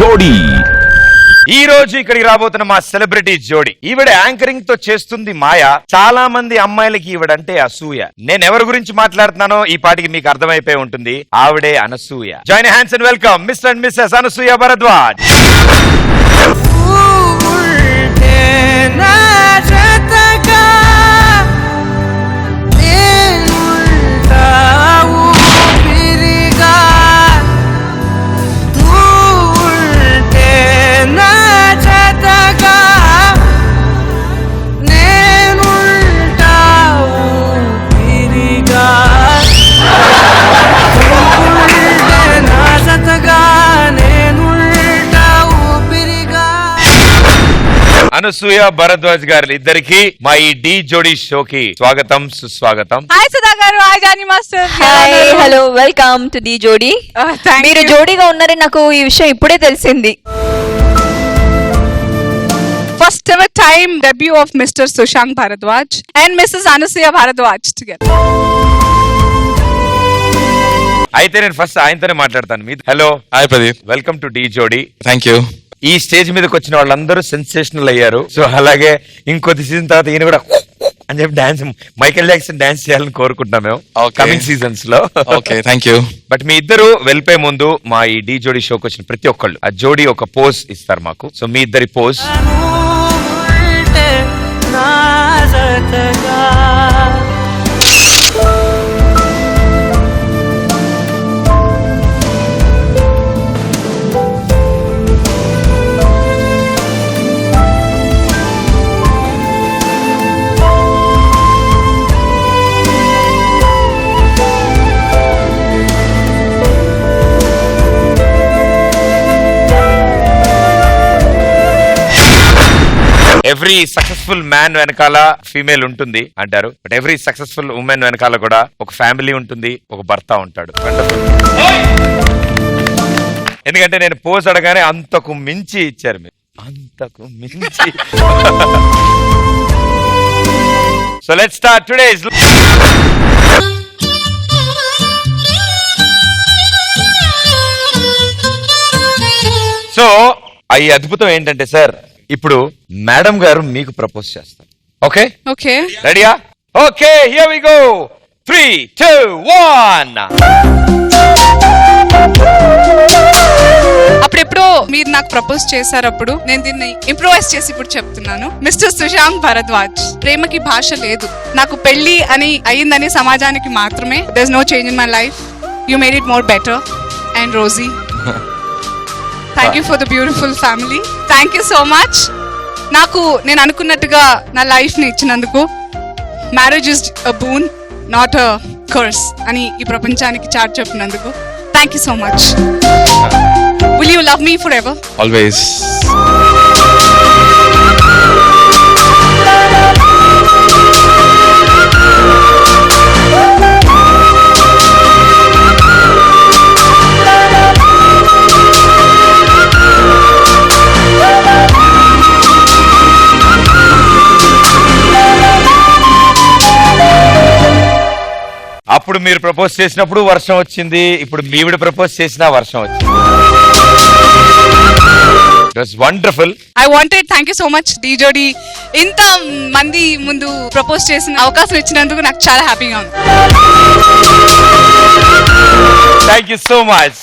జోడీ. ఈ రోజు ఇక్కడికి రాబోతున్న మా సెలబ్రిటీ జోడి. ఈవిడ యాంకరింగ్తో చేస్తుంది మాయ. చాలా మంది అమ్మాయిలకి ఈవిడంటే అసూయ. నేను ఎవరి గురించి మాట్లాడుతున్నానో ఈ పాటికి మీకు అర్థమైపోయి ఉంటుంది. ఆవిడే Anasuya. Join hands and welcome mister and missus Anasuya Bharadwaj. Anasuya Bharadwaj garu ఇద్దరికి మా ఈ డి జోడీ షోకి స్వాగతం సుస్వాగతం. Hi Sudha garu. Hi Jani master. Hi hello welcome to the Jodi మీరు జోడీగా ఉన్నారని నాకు ఈ విషయం ఇప్పుడే తెలిసింది. First ever time debut of mister Sushank Bharadwaj and missus Anasuya Bharadwaj together అయితే నేను ఫస్ట్ ఆయనతోనే మాట్లాడతాను. మీ hello hi Pradeep welcome to the Jodi thank you ఈ స్టేజ్ మీదకి వచ్చిన వాళ్ళందరూ సెన్సేషనల్ అయ్యారు. సో అలాగే ఇంకొద్ది సీజన్ తర్వాత ఈయన కూడా అని చెప్పి డాన్స్ మైకేల్ జాక్సన్ డాన్స్ చేయాలని కోరుకుంటున్నాం మేము. కమింగ్ సీజన్స్లో. ఓకే థ్యాంక్ యూ బట్ మీ ఇద్దరు వెళ్ళిపోయే ముందు మా ఈ డి జోడీ షోకి వచ్చిన ప్రతి ఒక్కళ్ళు ఆ జోడీ ఒక పోజ్ ఇస్తారు మాకు. సో మీ ఇద్దరి పోజ్. ఎవ్రీ సక్సెస్ఫుల్ మ్యాన్ వెనకాల ఫీమేల్ ఉంటుంది అంటారు. బట్ ఎవ్రీ సక్సెస్ఫుల్ ఉమెన్ వెనకాల కూడా ఒక ఫ్యామిలీ ఉంటుంది ఒక భర్త ఉంటాడు. ఎందుకంటే నేను పోజ్ అడగానే అంతకు మించి ఇచ్చారు మీరు. అంతకు మించి. So let start today's so ఈ అద్భుతం ఏంటంటే సార్ ఇప్పుడు మేడం గారు మీకు ప్రపోజ్ చేస్తారు. ఓకే ఓకే రెడీయా okay here we go three two one అప్పుడెప్పుడో మీరు నాకు ప్రపోజ్ చేశారు అప్పుడు నేను దీన్ని ఇంప్రూవైజ్ చేసి ఇప్పుడు చెప్తున్నాను. మిస్టర్ సుశాంక్ భరద్వాజ్ ప్రేమకి భాష లేదు. నాకు పెళ్ళి అని అయ్యిందని సమాజానికి మాత్రమే. There no change in my life you made it more better and Rosie thank you for the beautiful family thank you so much నాకు నేను అనుకున్నట్టుగా నా లైఫ్ని ఇచ్చినందుకు. Marriage is a boon not a curse అని ఈ ప్రపంచానికి చాటి చెప్పినందుకు. Thank you so much will you love me forever always అప్పుడు మీరు ప్రపోజ్ చేసినప్పుడు వర్షం వచ్చింది ఇప్పుడు మీవిడ ప్రపోజ్ చేసినా వర్షం వచ్చింది. It wonderful I wanted thank you so much the Jodi ఇంత మంది ముందు ప్రపోజ్ చేసిన అవకాశం ఇచ్చినందుకు నాకు చాలా హ్యాపీగా ఉంది. Thank you so much